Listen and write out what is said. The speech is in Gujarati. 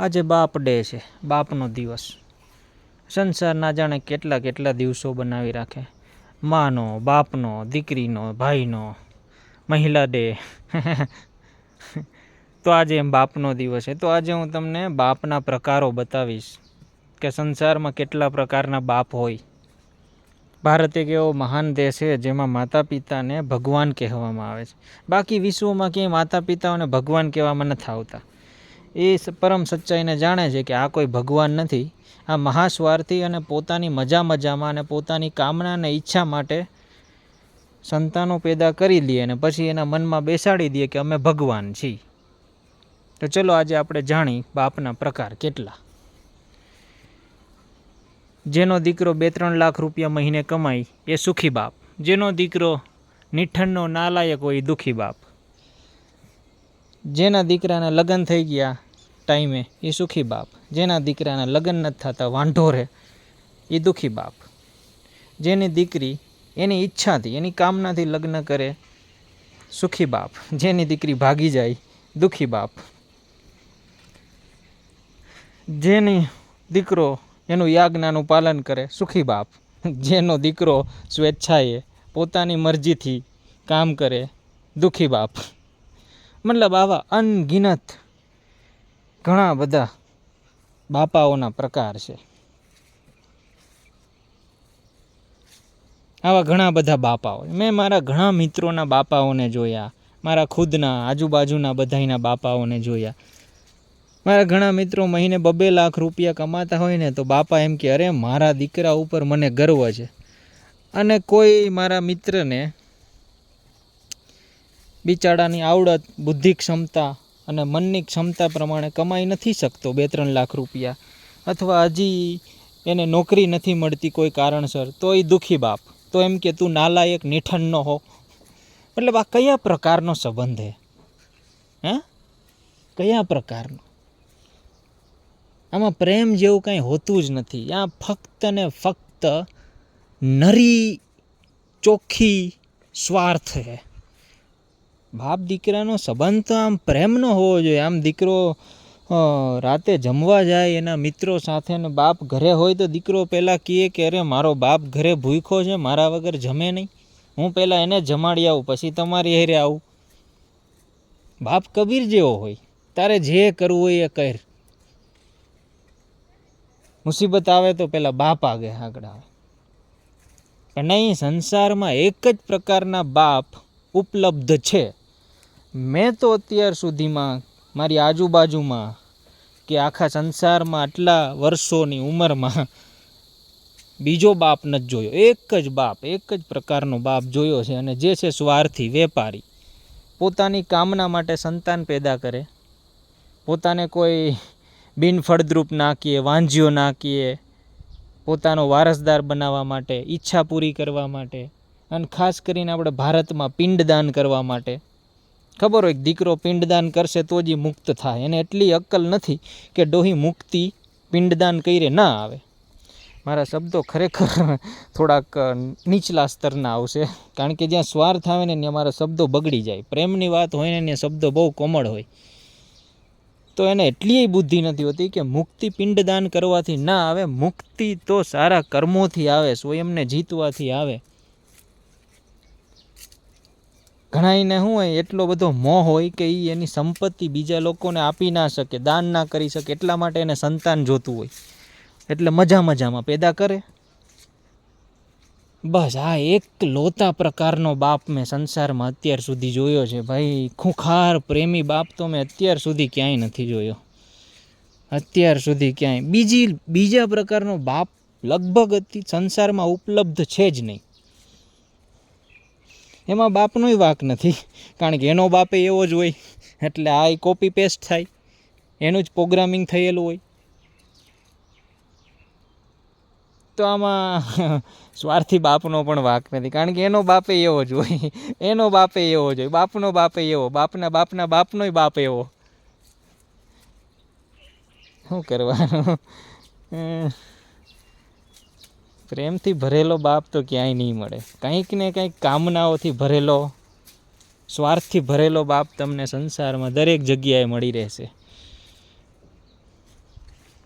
આજે બાપ ડે છે, બાપનો દિવસ. સંસારના જાણે કેટલા કેટલા દિવસો બનાવી રાખે. માનો, બાપનો, દીકરીનો, ભાઈનો, મહિલા ડે. તો આજે એમ બાપનો દિવસ છે. તો આજે હું તમને બાપના પ્રકારો બતાવીશ કે સંસારમાં કેટલા પ્રકારના બાપ હોય. ભારત એક એવો મહાન દેશ છે જેમાં માતા પિતાને ભગવાન કહેવામાં આવે છે. બાકી વિશ્વમાં ક્યાંય માતા પિતાઓને ભગવાન કહેવામાં નથી આવતા એ પરમ સચ્ચાઈને જાણે છે કે આ કોઈ ભગવાન નથી. આ મહાસ્વાર્થી અને પોતાની મજા મજામાં અને પોતાની કામના અને ઈચ્છા માટે સંતાનો પેદા કરી લઈએ અને પછી એના મનમાં બેસાડી દઈએ કે અમે ભગવાન છીએ. તો ચલો આજે આપણે જાણી બાપના પ્રકાર કેટલા. જેનો દીકરો બે ત્રણ લાખ રૂપિયા મહિને કમાય એ સુખી બાપ. જેનો દીકરો નિઠનનો નાલાયક હોય એ દુઃખી બાપ. જેના દીકરાના લગ્ન થઈ ગયા ટાઈમે, એ સુખી બાપ. જેના દીકરાના લગ્ન નથી થતા, વાંઢો રહે, એ દુઃખી બાપ. જેની દીકરી એની ઈચ્છાથી, એની કામનાથી લગ્ન કરે, સુખી બાપ. જેની દીકરી ભાગી જાય, દુઃખી બાપ. જેની દીકરો એનું યાજ્ઞાનું પાલન કરે, સુખી બાપ. જેનો દીકરો સ્વેચ્છાએ પોતાની મરજીથી કામ કરે, દુઃખી બાપ. મતલબ આવા અનગિનત ઘણા બધા બાપાઓના પ્રકાર છે. આવા ઘણા બધા બાપાઓ મેં મારા ઘણા મિત્રોના બાપાઓને જોયા, મારા ખુદના, આજુબાજુના બધાયના બાપાઓને જોયા. મારા ઘણા મિત્રો મહિને બબે લાખ રૂપિયા કમાતા હોય ને તો બાપા એમ કે, અરે, મારા દીકરા ઉપર મને ગર્વ છે. અને કોઈ મારા મિત્રને બિચારાની આવડત, બુદ્ધિ ક્ષમતા અને મનની ક્ષમતા પ્રમાણે કમાઈ નથી શકતો બે ત્રણ લાખ રૂપિયા. અથવા હજી એને નોકરી નથી મળતી કોઈ કારણસર, તો એ દુઃખી બાપ. તો એમ કે તું નાલાયક નીઠણનો હો. મતલબ આ કયા પ્રકારનો સંબંધ હે? હે? કયા પ્રકારનો? આમાં પ્રેમ જેવું કાંઈ હોતું જ નથી. આ ફક્ત ને ફક્ત નરી, ચોખ્ખી સ્વાર્થ છે બાપ દીકરાનો સંબંધ તો આમ પ્રેમનો હોવો જોઈએ. આમ દીકરો રાતે જમવા જાય, એના મિત્રો સાથે ને બાપ ઘરે હોય તો દીકરો પહેલાં કહે કે, અરે, મારો બાપ ઘરે ભૂખ્યો છે, મારા વગર જમે નહીં. હું પહેલાં એને જમાડી આવું, પછી તમારી હેરે આવું. બાપ કબીર જેવો હોય. તારે જે કરવું હોય એ કર. મુસીબત આવે તો પહેલાં બાપ આગે, આગળ આવે. પણ નહીં, સંસારમાં એક જ પ્રકારના બાપ ઉપલબ્ધ છે. મેં તો અત્યાર સુધીમાં મારી આજુબાજુમાં કે આખા સંસારમાં આટલા વર્ષોની ઉંમરમાં બીજો બાપ નથી જોયો. એક જ બાપ, એક જ પ્રકારનો બાપ જોયો છે અને જે છે સ્વાર્થી, વેપારી. પોતાની કામના માટે સંતાન પેદા કરે. પોતાને કોઈ બિનફળદ્રુપ નાખીએ વાંજીઓ નાખીએ. પોતાનો વારસદાર બનાવવા માટે, ઈચ્છા પૂરી કરવા માટે. અને ખાસ કરીને આપણે ભારતમાં પિંડદાન કરવા માટે. ખબર હોય દીકરો પિંડદાન કરશે તો જ મુક્ત થાય. એને એટલી અક્કલ નથી કે ડોહી મુક્તિ પિંડદાન કરીને ના આવે. મારા શબ્દો ખરેખર થોડાક નીચલા સ્તરના આવશે. કારણ કે જ્યાં સ્વાર્થ આવે ને ત્યાં મારા શબ્દો બગડી જાય. પ્રેમની વાત હોય ને ત્યાં શબ્દો બહુ કોમળ હોય. તો એને એટલી બુદ્ધિ નથી હોતી કે મુક્તિ પિંડદાન કરવાથી ના આવે. મુક્તિ તો સારા કર્મોથી આવે, સ્વયંને જીતવાથી આવે. ઘણાઈને શું હોય, એટલો બધો મોહ હોય કે એ એની સંપત્તિ બીજા લોકોને આપી ના શકે, દાન ના કરી શકે, એટલા માટે એને સંતાન જોતું હોય. એટલે મજા મજામાં પેદા કરે. બસ આ એક લોતા પ્રકારનો બાપ મેં સંસારમાં અત્યાર સુધી જોયો છે ભાઈ. ખૂંખાર, પ્રેમી બાપ તો મેં અત્યાર સુધી ક્યાંય નથી જોયો. અત્યાર સુધી ક્યાંય. બીજી, બીજા પ્રકારનો બાપ લગભગ સંસારમાં ઉપલબ્ધ છે જ નહીં. એમાં બાપનોય વાંક નથી, કારણ કે એનો બાપે એવો જ હોય, એટલે આ કોપી પેસ્ટ થાય, એનું જ પ્રોગ્રામિંગ થયેલું હોય. તો આમાં સ્વાર્થી બાપનો પણ વાક નથી, કારણ કે એનો બાપે એવો જ હોય, એનો બાપે એવો જ હોય, બાપનો બાપે એવો, બાપના બાપના બાપનોય બાપ એવો. શું કરવાનું? પ્રેમથી ભરેલો બાપ તો ક્યાંય નહીં મળે. કંઈક ને કંઈક કામનાઓથી ભરેલો, સ્વાર્થથી ભરેલો બાપ તમને સંસારમાં દરેક જગ્યાએ મળી રહેશે.